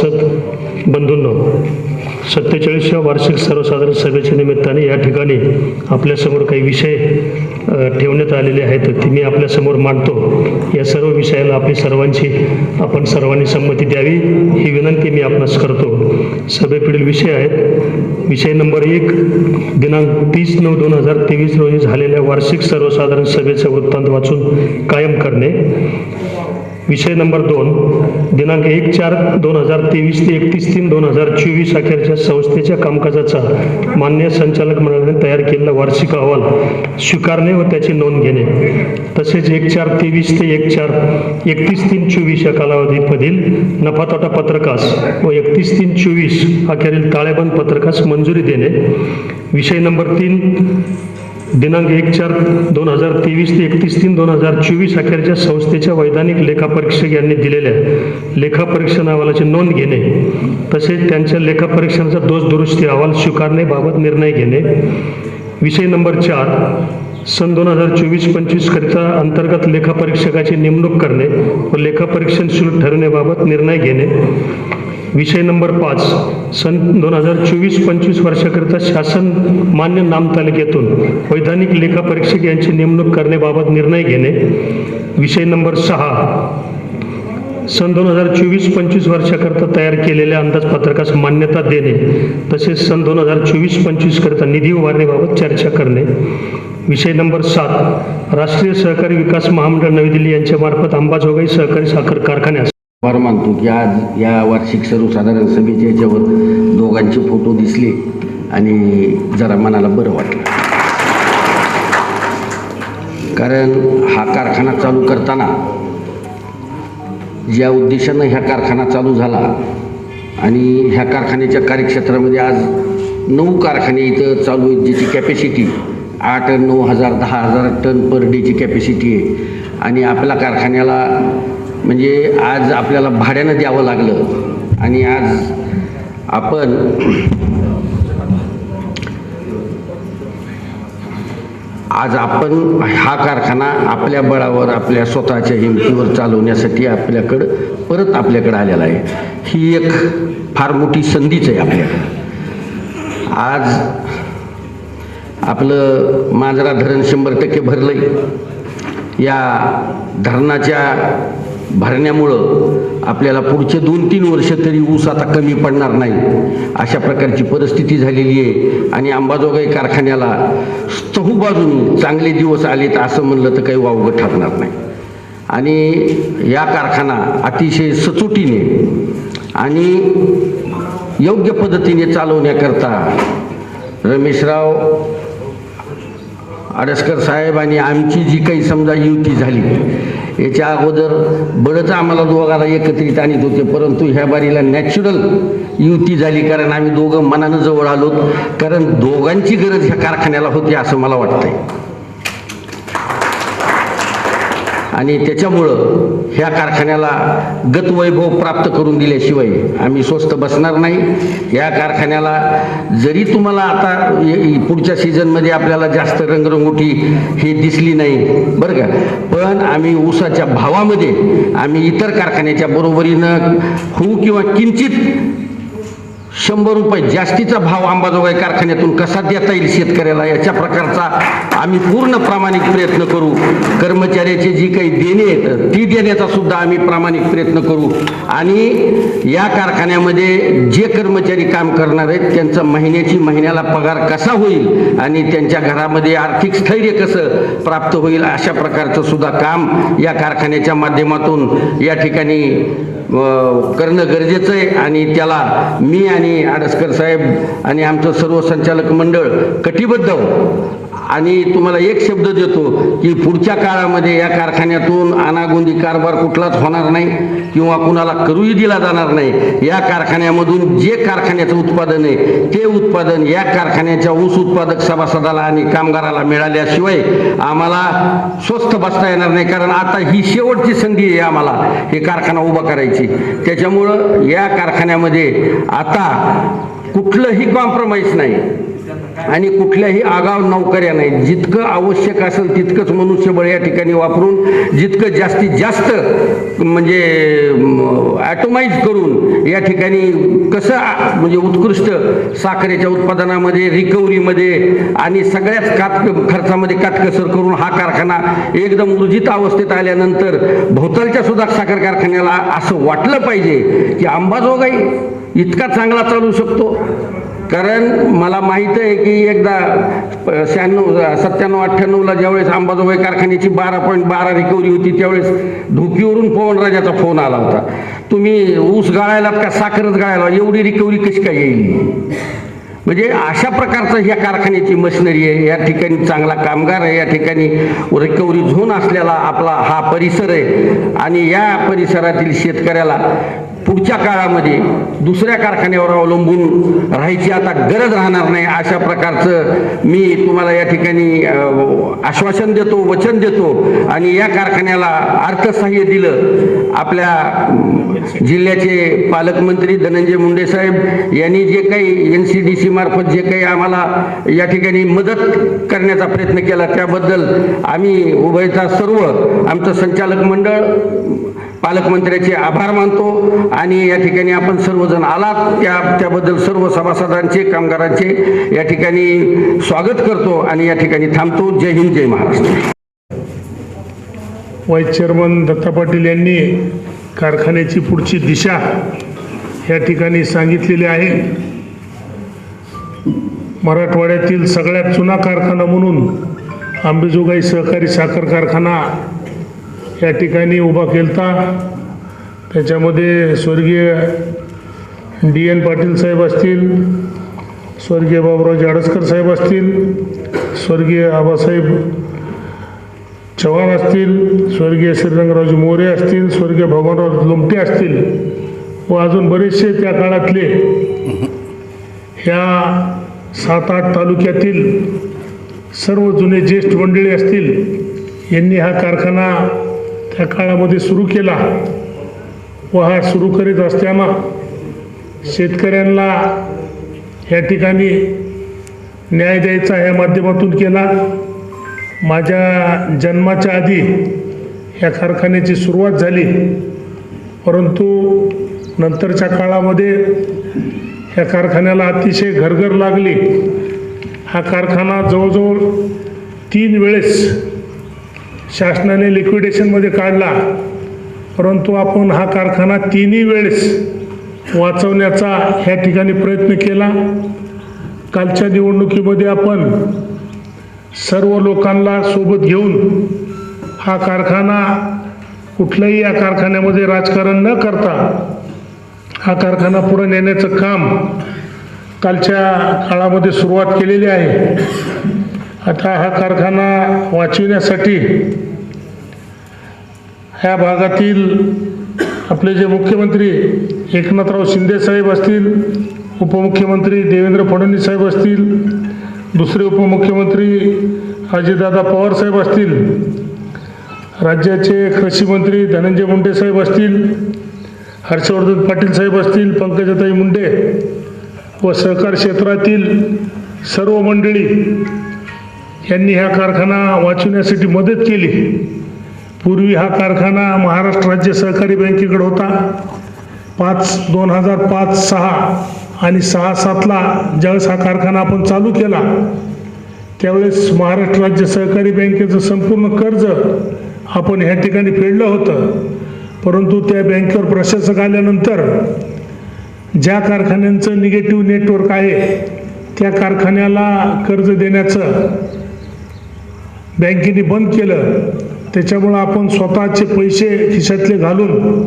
सत बंधूंनो सत्तेचाळीसव्या वार्षिक सर्वसाधारण सभेच्या निमित्ताने या ठिकाणी आपल्यासमोर काही विषय ठेवण्यात आलेले आहेत. ते मी आपल्यासमोर मांडतो. या सर्व विषयाला आपली सर्वांची आपण सर्वांनी संमती द्यावी ही विनंती मी आपणास करतो. सभेपुढील विषय आहेत. विषय नंबर एक दिनांक तीस नऊ दोन हजार तेवीस रोजी झालेल्या वार्षिक सर्वसाधारण सभेचा वृत्तांत वाचून कायम करणे. विषय नंबर दोन दिनांक एक चार दोन हजार तेवीस ते एकतीस तीन दोन हजार चोवीस अखेरच्या संस्थेच्या कामकाजाचा मान्य संचालक मंडळाने तयार केलेला वार्षिक अहवाल स्वीकारणे व त्याची नोंद घेणे. तसेच एक चार तेवीस ते एक चार एकतीस तीन चोवीस या कालावधीमधील नफा तोटा पत्रकास व एकतीस तीन चोवीस अखेरील ताळेबंद पत्रकास मंजुरी देणे. विषय नंबर तीन दिनांक एक चार दोन हजार तेवीस ते एकतीस तीन दोन हजार चोवीस अखेरच्या संस्थेच्या वैधानिक लेखापरीक्षक यांनी दिलेल्या लेखापरीक्षण अहवालाची नोंद घेणे तसेच त्यांच्या लेखापरीक्षणाचा दोष दुरुस्ती अहवाल स्वीकारण्याबाबत निर्णय घेणे. विषय नंबर चार सन दोन हजार चोवीस पंचवीस करिता अंतर्गत लेखापरीक्षकाची नेमणूक करणे व लेखापरीक्षण शुल्क ठरवण्याबाबत निर्णय घेणे. विषय नंबर पाच. सन दोन हजार चोवीस पंचवीस वर्षाकरिता शासन मान्य नामतालिकेतून वैधानिक लेखापरीक्षक यांची नेमणूक करण्याबाबत निर्णय घेणे. विषय नंबर सहा. सन दोन हजार चोवीस पंचवीस वर्षाकरता तयार केलेल्या अंदाजपत्रकास मान्यता देणे तसेच सन दोन हजार चोवीस पंचवीसकरता निधी उभारणीबाबत चर्चा करणे. विषय नंबर सात. राष्ट्रीय सहकारी विकास महामंडळ नवी दिल्ली यांच्यामार्फत अंबाजोगाई सहकारी साखर कारखान्यास आभार मानतो की आज या वार्षिक सर्वसाधारण सभेच्या याच्यावर दोघांचे फोटो दिसले आणि जरा मनाला बरं वाटलं. कारण हा कारखाना चालू करताना ज्या उद्देशानं ह्या कारखाना चालू झाला आणि ह्या कारखान्याच्या कार्यक्षेत्रामध्ये आज नऊ कारखाने इथं चालू आहेत ज्याची कॅपॅसिटी आठ नऊ हजार दहा हजार टन पर डेची कॅपॅसिटी आहे. आणि आपल्या कारखान्याला म्हणजे आज आपल्याला भाड्यानं द्यावं लागलं. आणि आज आपण आज आपण हा कारखाना आपल्या बळावर आपल्या स्वतःच्या हिमतीवर चालवण्यासाठी आपल्याकडं परत आपल्याकडं आलेला आहे. ही एक फार मोठी संधीच आहे आपल्याकडं. आज आपलं मांजरा धरण शंभर टक्के भरलंय. या धरणाच्या भरण्यामुळं आपल्याला पुढचे दोन तीन वर्ष तरी ऊस आता कमी पडणार नाही. अशा प्रकारची परिस्थिती झालेली आहे. आणि अंबाजोगाई कारखान्याला चहूबाजूनी चांगले दिवस आलेत असं म्हणलं तर काही वावगं ठरणार नाही. आणि या कारखाना अतिशय सचोटीने आणि योग्य पद्धतीने चालवण्याकरता रमेशराव आडसकर साहेब आणि आमची जी काही समजा युती झाली याच्या अगोदर बरंच आम्हाला दोघाला एकत्रित आणत होते परंतु ह्या बारीला नॅचरल युती झाली कारण आम्ही दोघं मनानं जवळ आलोत. कारण दोघांची गरज ह्या कारखान्याला होती असं मला वाटतंय. आणि त्याच्यामुळं ह्या कारखान्याला गतवैभव प्राप्त करून दिल्याशिवाय आम्ही स्वस्त बसणार नाही. या कारखान्याला जरी तुम्हाला आता पुढच्या सीझनमध्ये आपल्याला जास्त रंगरंगोटी हे दिसली नाही बरं का? पण आम्ही ऊसाच्या भावामध्ये आम्ही इतर कारखान्याच्या बरोबरीनं होऊ किंवा किंचित शंभर रुपये जास्तीचा भाव अंबाजोगाई कारखान्यातून कसा देता येईल शेतकऱ्याला? याच्या प्रकारचा आम्ही पूर्ण प्रामाणिक प्रयत्न करू. कर्मचाऱ्याचे जी काही देणे आहेत ती देण्याचा सुद्धा आम्ही प्रामाणिक प्रयत्न करू. आणि या कारखान्यामध्ये जे कर्मचारी काम करणार आहेत त्यांचा महिन्याची महिन्याला पगार कसा होईल आणि त्यांच्या घरामध्ये आर्थिक स्थैर्य कसं प्राप्त होईल अशा प्रकारचं सुद्धा काम या कारखान्याच्या माध्यमातून या ठिकाणी करणं गरजेचं आहे आणि त्याला मी आणि आडसकर साहेब आणि आमचं सर्व संचालक मंडळ कटिबद्ध आहोत. आणि तुम्हाला एक शब्द देतो की पुढच्या काळामध्ये या कारखान्यातून अनागोंदी कारभार कुठलाच होणार नाही किंवा कुणाला करूही दिला जाणार नाही. या कारखान्यामधून जे कारखान्याचं उत्पादन आहे ते उत्पादन या कारखान्याच्या ऊस उत्पादक सभासदाला आणि कामगाराला मिळाल्याशिवाय आम्हाला स्वस्त बसता येणार नाही. कारण आता ही शेवटची संधी आहे आम्हाला हे कारखाना उभा करायची. त्याच्यामुळं या कारखान्यामध्ये आता कुठलंही कॉम्प्रोमाइज नाही. आणि कुठल्याही आगाव नौकऱ्या नाही जितकं आवश्यक असेल तितकंच मनुष्यबळ या ठिकाणी वापरून जितकं जास्तीत जास्त म्हणजे ॲटोमाइज करून या ठिकाणी कसं म्हणजे उत्कृष्ट साखरेच्या उत्पादनामध्ये रिकव्हरीमध्ये आणि सगळ्याच कात खर्चामध्ये काटकसर करून हा कारखाना एकदम ऊर्जित अवस्थेत आल्यानंतर भोवतालच्या सुद्धा साखर कारखान्याला असं वाटलं पाहिजे की अंबाजोगाई इतका चांगला चालू शकतो. कारण मला माहीत आहे की एकदा शहाण्णव सत्त्याण्णव अठ्ठ्याण्णवला ज्यावेळेस अंबाजोगाई कारखान्याची बारा पॉईंट बारा रिकव्हरी होती त्यावेळेस धुकीवरून पवनराजाचा फोन आला होता. तुम्ही ऊस गाळायलात का साखरच गाळायला? एवढी रिकव्हरी कशी काय येईल? म्हणजे अशा प्रकारचं ह्या कारखान्याची मशिनरी आहे. या ठिकाणी चांगला कामगार आहे. या ठिकाणी रिकव्हरी झोन असलेला आपला हा परिसर आहे. आणि या परिसरातील शेतकऱ्याला पुढच्या काळामध्ये दुसऱ्या कारखान्यावर अवलंबून राहायची आता गरज राहणार नाही अशा प्रकारचं मी तुम्हाला या ठिकाणी आश्वासन देतो वचन देतो आणि या कारखान्याला अर्थसहाय्य दिलं. आपल्या जिल्ह्याचे पालकमंत्री धनंजय मुंडे साहेब यांनी जे काही एन सी डी सी मार्फत जे काही आम्हाला या ठिकाणी मदत करण्याचा प्रयत्न केला त्याबद्दल आम्ही उभयचा सर्व आमचं संचालक मंडळ पालकमंत्र्याचे आभार मानतो आणि या ठिकाणी आपण सर्वजण आलात. त्या त्याबद्दल सर्व सभासदांचे कामगारांचे या ठिकाणी स्वागत करतो आणि या ठिकाणी थांबतो. जय हिंद जय महाराष्ट्र. वाईस चेअरमन दत्ता पाटील यांनी कारखान्याची पुढची दिशा या ठिकाणी सांगितलेली आहे. मराठवाड्यातील सगळ्यात जुना कारखाना म्हणून अंबेजोगाई सहकारी साखर कारखाना या ठिकाणी उभा केलता. त्याच्यामध्ये स्वर्गीय डी एन पाटील साहेब असतील स्वर्गीय बाबुराव जाडसकर साहेब असतील स्वर्गीय आबासाहेब चव्हाण असतील स्वर्गीय श्रीरंगरावजी मोरे असतील स्वर्गीय भगवानराव लोमटे असतील व अजून बरेचसे त्या काळातले ह्या सात आठ तालुक्यातील सर्व जुने ज्येष्ठ मंडळी असतील यांनी हा कारखाना त्या काळामध्ये सुरू केला. व हा सुरू करीत असताना शेतकऱ्यांना या ठिकाणी न्याय द्यायचा ह्या माध्यमातून केला. माझ्या जन्माच्या आधी या कारखान्याची सुरुवात झाली. परंतु नंतरच्या काळामध्ये या कारखान्याला अतिशय घरघर लागली. हा कारखाना जवळजवळ तीन वेळेस शासनाने लिक्विडेशनमध्ये काढला. परंतु आपण हा कारखाना तिन्ही वेळेस वाचवण्याचा ह्या ठिकाणी प्रयत्न केला. कालच्या निवडणुकीमध्ये आपण सर्व लोकांना सोबत घेऊन हा कारखाना कुठल्याही या कारखान्यामध्ये राजकारण न करता हा कारखाना पुढे नेण्याचं काम कालच्या काळामध्ये सुरुवात केलेली आहे. आता हा कारखाना वाचविण्यासाठी ह्या भागातील आपले जे मुख्यमंत्री एकनाथराव शिंदे साहेब असतील उपमुख्यमंत्री देवेंद्र फडणवीस साहेब असतील दुसरे उपमुख्यमंत्री अजितदादा पवार साहेब असतील राज्याचे कृषी मंत्री धनंजय मुंडे साहेब असतील हर्षवर्धन पाटील साहेब असतील पंकजाताई मुंडे व सहकार क्षेत्रातील सर्व मंडळी यांनी हा कारखाना वाचवण्यासाठी मदत केली. पूर्वी हा कारखाना महाराष्ट्र राज्य सहकारी बँकेकडे होता. पाच दोन हजार पाच सहा आणि सहा सातला ज्यावेळेस हा कारखाना आपण चालू केला त्यावेळेस महाराष्ट्र राज्य सहकारी बँकेचं संपूर्ण कर्ज आपण ह्या ठिकाणी फेडलं होतं. परंतु त्या बँकेवर प्रशासक आल्यानंतर ज्या कारखान्यांचं निगेटिव्ह नेटवर्क आहे त्या कारखान्याला कर्ज देण्याचं बँकेने बंद केलं. त्याच्यामुळं आपण स्वतःचे पैसे खिशातले घालून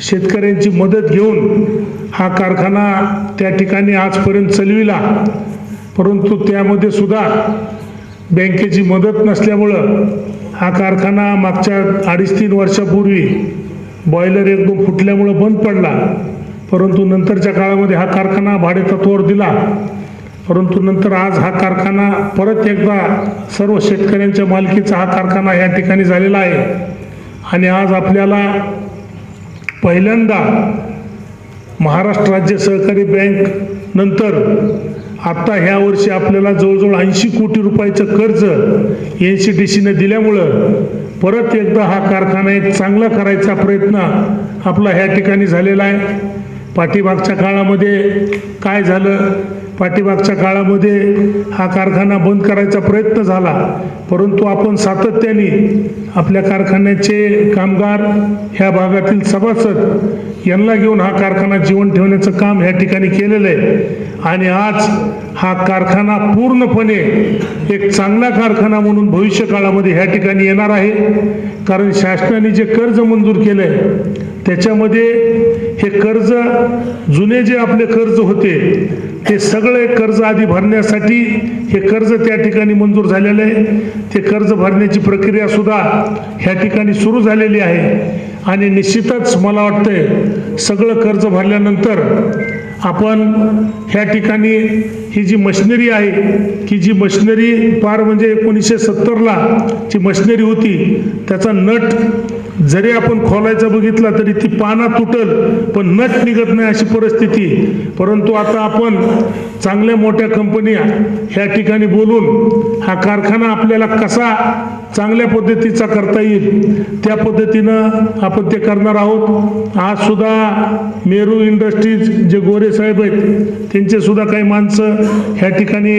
शेतकऱ्यांची मदत घेऊन हा कारखाना त्या ठिकाणी आजपर्यंत चलविला. परंतु त्यामध्ये सुद्धा बँकेची मदत नसल्यामुळं हा कारखाना मागच्या अडीच तीन वर्षापूर्वी बॉयलर एकदम फुटल्यामुळं बंद पडला. परंतु नंतरच्या काळामध्ये हा कारखाना भाडेतत्वावर दिला. परंतु नंतर आज हा कारखाना परत एकदा सर्व शेतकऱ्यांच्या मालकीचा हा कारखाना या ठिकाणी झालेला आहे. आणि आज आपल्याला पहिल्यांदा महाराष्ट्र राज्य सहकारी बँक नंतर आत्ता ह्या वर्षी आपल्याला जवळजवळ ऐंशी कोटी रुपयाचं कर्ज एन सी डी सीने दिल्यामुळं परत एकदा हा कारखाना एक चांगला करायचा प्रयत्न आपला ह्या ठिकाणी झालेला आहे. पाठीमागच्या काळामध्ये काय झालं? पाठीमागच्या काळामध्ये हा कारखाना बंद करायचा प्रयत्न झाला परंतु आपण सातत्याने आपल्या कारखान्याचे कामगार ह्या भागातील सभासद यांना घेऊन हा कारखाना जीवन ठेवण्याचं काम ह्या ठिकाणी केलेलं आहे. आणि आज हा कारखाना पूर्णपणे एक चांगला कारखाना म्हणून भविष्य काळामध्ये ह्या ठिकाणी येणार आहे. कारण शासनाने जे कर्ज मंजूर केलं आहे त्याच्यामध्ये हे कर्ज जुने जे आपले कर्ज होते ते सगळे कर्ज आधी भरण्यासाठी हे कर्ज त्या ठिकाणी मंजूर झालेलं आहे. ते कर्ज भरण्याची प्रक्रिया सुद्धा ह्या ठिकाणी सुरू झालेली आहे. आणि निश्चितच मला वाटतंय सगळं कर्ज भरल्यानंतर आपण ह्या ठिकाणी ही जी मशिनरी आहे की जी मशिनरी फार म्हणजे एकोणीसशे सत्तरला जी मशिनरी होती त्याचा नट जरी आपण खोलायचा बघितला तरी ती पाना तुटल पण नट निघत नाही अशी परिस्थिती. परंतु आता आपण चांगल्या मोठ्या कंपन्या ह्या ठिकाणी बोलून हा कारखाना आपल्याला कसा चांगल्या पद्धतीचा करता येईल त्या पद्धतीनं आपण ते करणार आहोत. आज सुद्धा मेरू इंडस्ट्रीज जे गोरे साहेब आहेत त्यांचे सुद्धा काही माणसं ह्या ठिकाणी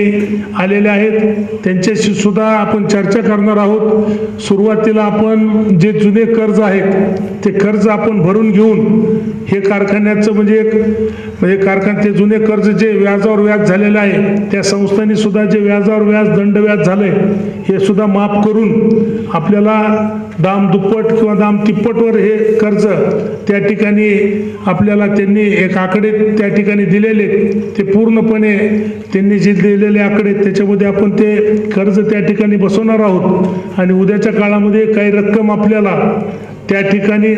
आलेले आहेत. त्यांच्याशी सुद्धा आपण चर्चा करणार आहोत. सुरुवातीला आपण जे जुने कर्ज आहेत ते कर्ज आपण भरून घेऊन हे कारखान्याचं म्हणजे एक म्हणजे कारखान ते जुने कर्ज जे व्याजावर व्याज झालेलं आहे त्या संस्थांनी सुद्धा जे व्याजावर व्याज दंड व्याज आहे हे सुद्धा माफ करून आपल्याला दाम दुप्पट किंवा दाम तिप्पटवर हे कर्ज त्या ठिकाणी आपल्याला त्यांनी एक आकडे त्या ठिकाणी दिलेले ते पूर्णपणे त्यांनी जे दिलेले आकडे त्याच्यामध्ये आपण ते कर्ज त्या ठिकाणी बसवणार आहोत. आणि उद्याच्या काळामध्ये काही रक्कम आपल्याला त्या ठिकाणी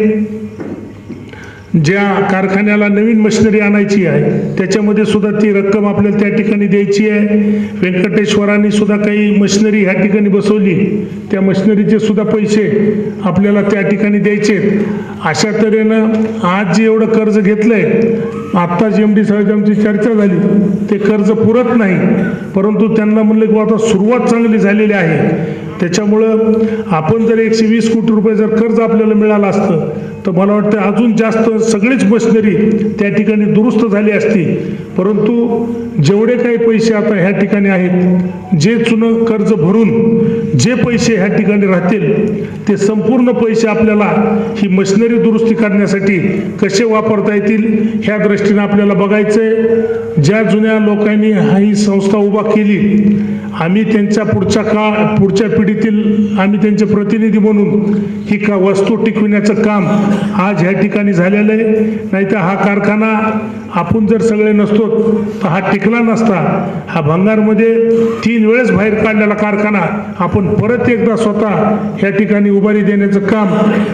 ज्या कारखान्याला नवीन मशिनरी आणायची आहे त्याच्यामध्ये सुद्धा ती रक्कम आपल्याला त्या ठिकाणी द्यायची आहे. व्यंकटेश्वरांनी सुद्धा काही मशिनरी ह्या ठिकाणी बसवली. त्या मशिनरीचे सुद्धा पैसे आपल्याला त्या ठिकाणी द्यायचे अशा तऱ्हेनं आज जे एवढं कर्ज घेतलंय आत्ताच एम डी साहेब आमची चर्चा झाली. ते कर्ज पुरत नाही. परंतु त्यांना म्हणलं की आता सुरुवात चांगली झालेली आहे. त्याच्यामुळं आपण जर एकशे वीस कोटी रुपये जर कर्ज आपल्याला मिळालं असतं तर मला वाटतं अजून जास्त सगळीच मशिनरी त्या ठिकाणी दुरुस्त झाली असती. परंतु जेवढे काही पैसे आता ह्या ठिकाणी आहेत जे चुनं कर्ज भरून जे पैसे ह्या ठिकाणी राहतील ते संपूर्ण पैसे आपल्याला ही मशिनरी दुरुस्ती करण्यासाठी कसे वापरता येतील ह्या दृष्टीने आपल्याला बघायचं आहे ज्या जुन्या लोकांनी हा ही संस्था उभा केली आम्ही त्यांच्या पुढच्या काळ पुढच्या पिढीतील आम्ही त्यांचे प्रतिनिधी म्हणून ही का वस्तू टिकविण्याचं काम आज ह्या ठिकाणी झालेलं आहे. नाहीतर हा कारखाना आपण जर सगळे नसतो तर हा टिकला नसता. हा भंगारमध्ये तीन वेळेस बाहेर काढलेला कारखाना आपण परत एकदा स्वतः ह्या ठिकाणी उभारी देण्याचं काम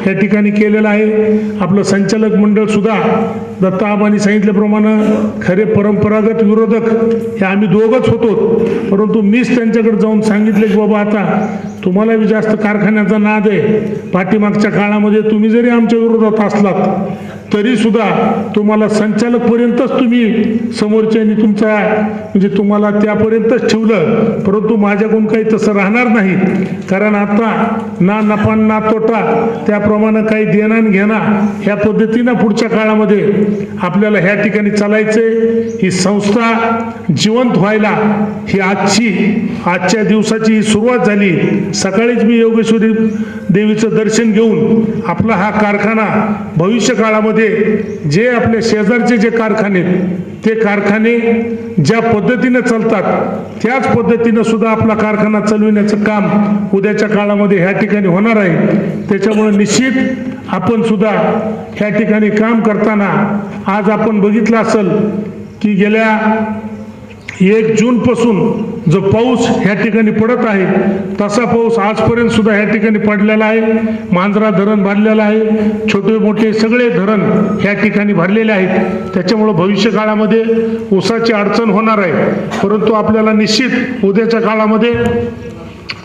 ह्या ठिकाणी केलेलं आहे. आपलं संचालक मंडळ सुद्धा दत्ता आबांनी सांगितल्याप्रमाणे खरे परंपरागत विरोधक हे आम्ही दोघंच होतो. परंतु मीच त्यांच्याकडे जाऊन सांगितले की बाबा आता तुम्हाला बी जास्त कारखान्याचा नाद आहे. पाठीमागच्या काळामध्ये तुम्ही जरी आमच्या विरोधात असलात तरी सुद्धा तुम्हाला संचालकपर्यंतच तुम्ही समोरच्यानी तुमचा म्हणजे तुम्हाला त्यापर्यंतच ठेवलं. परंतु माझ्याकडून काही तसं राहणार नाही कारण आता ना नफा ना तोटा त्याप्रमाणे काही देणं घेणा घेणं ह्या पद्धतीनं पुढच्या काळामध्ये आपल्याला ह्या ठिकाणी चालायचंय. ही संस्था जिवंत व्हायला ही आजची आजच्या दिवसाची ही सुरुवात झाली. सकाळीच मी योगेश्वरी देवीचं दर्शन घेऊन आपला हा कारखाना भविष्य काळामध्ये जे आपल्या शेजारचे जे कारखाने आहेत, ते कारखाने ज्या पद्धतीने चालतात त्याच पद्धतीनं सुद्धा आपला कारखाना चालविण्याचं काम उद्याच्या काळामध्ये ह्या ठिकाणी होणार आहे. त्याच्यामुळे निश्चित आपण सुद्धा ह्या ठिकाणी काम करताना आज आपण बघितलं असेल की गेल्या एक जूनपासून जो पाऊस ह्या ठिकाणी पडत आहे तसा पाऊस आजपर्यंत सुद्धा ह्या ठिकाणी पडलेला आहे. मांजरा धरण भरलेलं आहे. छोटे मोठे सगळे धरण ह्या ठिकाणी भरलेले आहेत. त्याच्यामुळं भविष्य काळामध्ये ऊसाची अडचण होणार आहे. परंतु आपल्याला निश्चित उद्याच्या काळामध्ये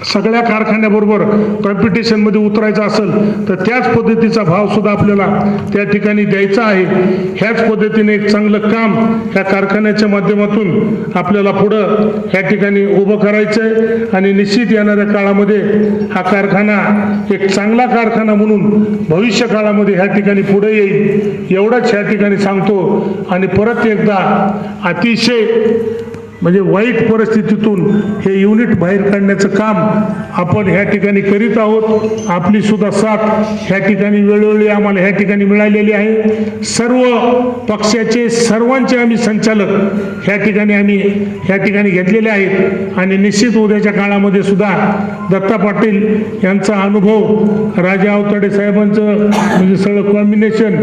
सगळ्या कारखान्याबरोबर कॉम्पिटिशनमध्ये उतरायचं असेल तर त्याच पद्धतीचा भावसुद्धा आपल्याला त्या ठिकाणी द्यायचा आहे. ह्याच पद्धतीने एक चांगलं काम ह्या कारखान्याच्या माध्यमातून आपल्याला पुढं ह्या ठिकाणी उभं करायचं आहे आणि निश्चित येणाऱ्या काळामध्ये हा कारखाना एक चांगला कारखाना म्हणून भविष्य काळामध्ये ह्या ठिकाणी पुढे येईल एवढंच ह्या ठिकाणी सांगतो. आणि परत एकदा अतिशय म्हणजे वाईट परिस्थितीतून हे युनिट बाहेर काढण्याचं काम आपण ह्या ठिकाणी करीत आहोत. आपली सुद्धा साथ ह्या ठिकाणी वेळोवेळी आम्हाला ह्या ठिकाणी मिळालेली आहे. सर्व पक्षाचे सर्वांचे आम्ही संचालक ह्या ठिकाणी आम्ही ह्या ठिकाणी घेतलेले आहेत. आणि निश्चित उद्याच्या काळामध्ये सुद्धा दत्ता पाटील यांचा अनुभव राजा अवताडे साहेबांचं म्हणजे सगळं कॉम्बिनेशन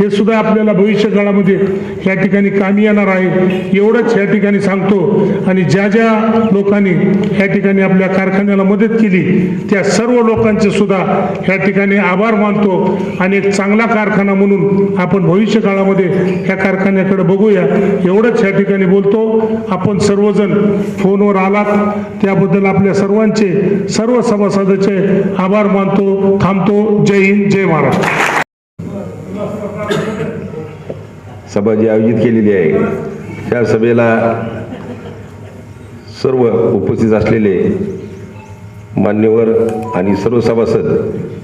हे सुद्धा आपल्याला भविष्य काळामध्ये ह्या ठिकाणी कामी येणार आहे. एवढंच ह्या ठिकाणी सांगतो. आणि ज्या ज्या लोकांनी ह्या ठिकाणी आपल्या कारखान्याला मदत केली त्या सर्व लोकांचे सुद्धा ह्या ठिकाणी आभार मानतो. आणि एक चांगला कारखाना म्हणून आपण भविष्य काळामध्ये ह्या कारखान्याकडे बघूया. एवढंच ह्या ठिकाणी बोलतो. आपण सर्वजण फोनवर आलात. त्याबद्दल आपल्या सर्वांचे सर्व सभासदाचे आभार मानतो थांबतो. जय हिंद जय महाराष्ट्र. सभा जी आयोजित केलेली आहे. त्या सभेला सर्व उपस्थित असलेले मान्यवर आणि सर्व सभासद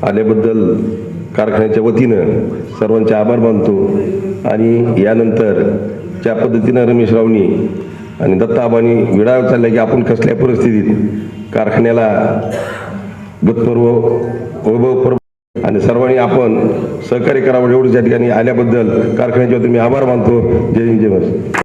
आल्याबद्दल कारखान्याच्या वतीनं सर्वांचे आभार मानतो आणि यानंतर ज्या पद्धतीनं रमेश रावनी आणि दत्ता आबांनी विडा चालला की आपण कसल्या परिस्थितीत कारखान्याला गतपर्व वैभव आणि सर्वांनी आपण सहकार्य करावं एवढं या ठिकाणी आल्याबद्दल कारखान्याच्या वतीने मी आभार मानतो. जय हिंद जय